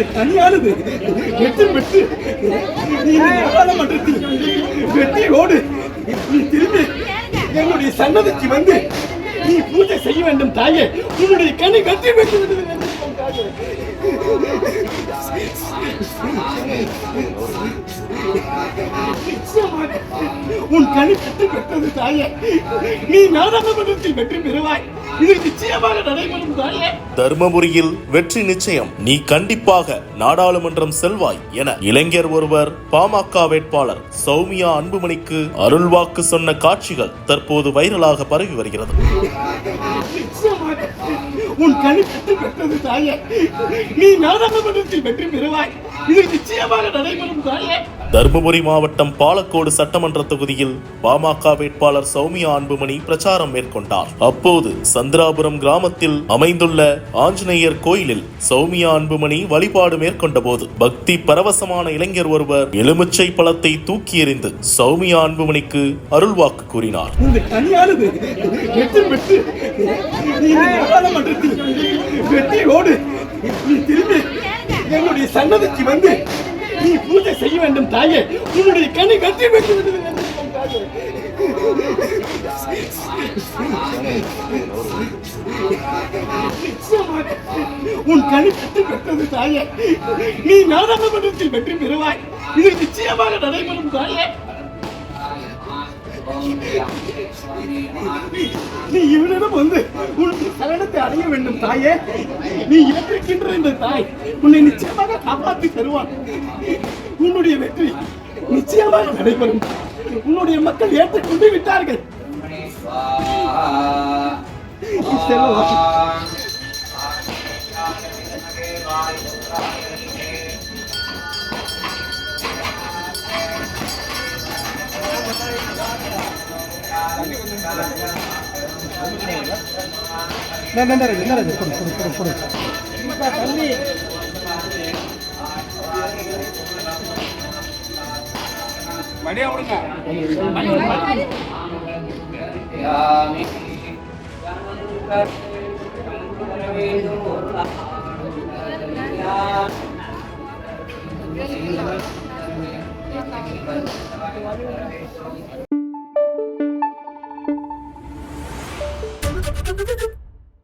இந்த கனியானது வெற்றி பெற்று நீ இந்த நாடாளுமன்றத்தில் வெற்றியோடு நீ திரும்பி என்னுடைய சன்னதிக்கு வந்து நீ பூஜை செய்ய வேண்டும் தாயே. உன்னுடைய கனி கட்டி வைத்து விடுவது உன் கனி பெற்றது தாயே. நீ நாடாளுமன்றத்தில் வெற்றி பெறுவாய். இது நிச்சயமாக நடைபெறும் தாயே. தர்மபுரியில் வெற்றி நிச்சயம். நீ கண்டிப்பாக நாடாளுமன்றம் செல்வாய் என இளைஞர் ஒருவர் பாமக வேட்பாளர் சௌமியா அன்புமணிக்கு அருள்வாக்கு சொன்ன காட்சிகள் தற்போது வைரலாக பரவி வருகிறது. உன் கனி பெற்றது தாயே. நீ நாடாளுமன்றத்தில் வெற்றி பெறுவாய் இது நிச்சயமாக நடைபெறும் தாயே தர்மபுரி மாவட்டம் பாலக்கோடு சட்டமன்ற தொகுதியில் பாமக வேட்பாளர் சௌமியா அன்புமணி பிரச்சாரம் மேற்கொண்டார். அப்போது சந்திராபுரம் கிராமத்தில் அமைந்துள்ள ஆஞ்சநேயர் கோயிலில் சௌமியா அன்புமணி வழிபாடு மேற்கொண்ட போது பக்தி பரவசமான இளைஞர் ஒருவர் எலுமிச்சை பழத்தை தூக்கி எறிந்து சௌமியா அன்புமணிக்கு அருள்வாக்கு கூறினார். திரும்பி என்னுடைய சன்னதிக்கு வந்து நீ பூஜை செய்ய வேண்டும் தாயே. உன்னுடைய கனி வெற்றி பெற்று விடுவது உன் கனி வெற்றி பெற்றது தாயே. நீ நாடாளுமன்றத்தில் வெற்றி பெறுவாய். இது நிச்சயமாக நடைபெறும் தாயே. நீ இவனிடம் வந்து உனக்கு சரணத்தை அடைய வேண்டும் தாயே நீ ஏற்றிருக்கின்ற இந்த தாய் உன்னை நிச்சயமாக காப்பாற்றி தருவான் உன்னுடைய வெற்றி நிச்சயமாக நடைபெறும் உன்னுடைய மக்கள் ஏற்றுக்கொண்டு விட்டார்கள் செல்வம். என்ன இருக்கு என்ன இருக்கு கொடு கொடு கொடு கொடு தண்ணி மடியா விடுங்க Thank you. Thank you.